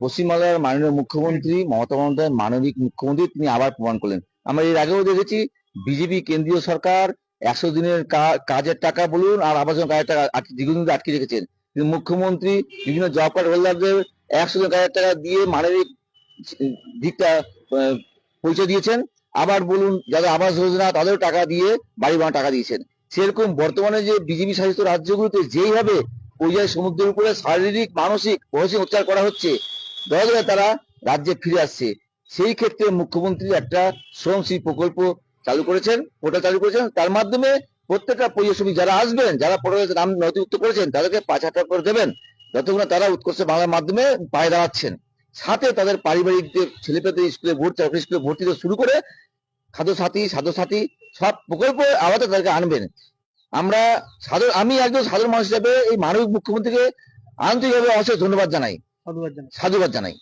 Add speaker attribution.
Speaker 1: পশ্চিমবাংলার মাননীয় মুখ্যমন্ত্রী মমতা বন্দ্যোপাধ্যায় মানবিক মুখ্যমন্ত্রী তিনি আবার প্রমাণ করলেন। আমরা এর আগেও দেখেছি, বিজেপি কেন্দ্রীয় সরকার একশো দিনের কাজের টাকা বলুন আর আবাসন কাজের টাকা দীর্ঘদিন আটকে রেখেছেন। কিন্তু মুখ্যমন্ত্রী বিভিন্ন জব কার্ড হোল্ডারদের একশো দিনের কাজের টাকা দিয়ে মানবিক দিকটা পৌঁছে দিয়েছেন। আবার বলুন, যাদের আবাস যোজনা, তাদেরও টাকা দিয়ে বাড়ি বানানোর টাকা দিয়েছেন। সেরকম বর্তমানে যে বিজেপি শাসিত রাজ্যগুলোতে যেইভাবে পরিযায়ী সমুদ্রের উপরে শারীরিক, মানসিক মানসিক অত্যাচার করা হচ্ছে, দয়া করে তারা রাজ্যে ফিরে আসছে। সেই ক্ষেত্রে মুখ্যমন্ত্রী একটা শ্রমশ্রী প্রকল্প চালু করেছেন, পোর্টাল চালু করেছেন, তার মাধ্যমে প্রত্যেকটা পরিযায়ী শ্রমিক যারা আসবেন, যারা পোর্টালে নাম নথিভুক্ত করেছেন, তাদেরকে পাঁচ হাজার টাকা করে দেবেন যতক্ষণ তারা উৎকর্ষ বাংলার মাধ্যমে পায়ে দাঁড়াচ্ছেন। সাথে তাদের পারিবারিক যে ছেলেপেদের স্কুলে ভর্তি সরকারি স্কুলে ভর্তি শুরু করে খাদ্য সাথী সাধ্য সাথী সব প্রকল্প আলাদা তাদেরকে আনবেন। আমরা সাধারণ আমি একজন সাধারণ মানুষ হিসাবে এই মানবিক মুখ্যমন্ত্রীকে আন্তরিকভাবে অশেষ ধন্যবাদ
Speaker 2: জানাই।
Speaker 1: সাধুবাদ জানাই।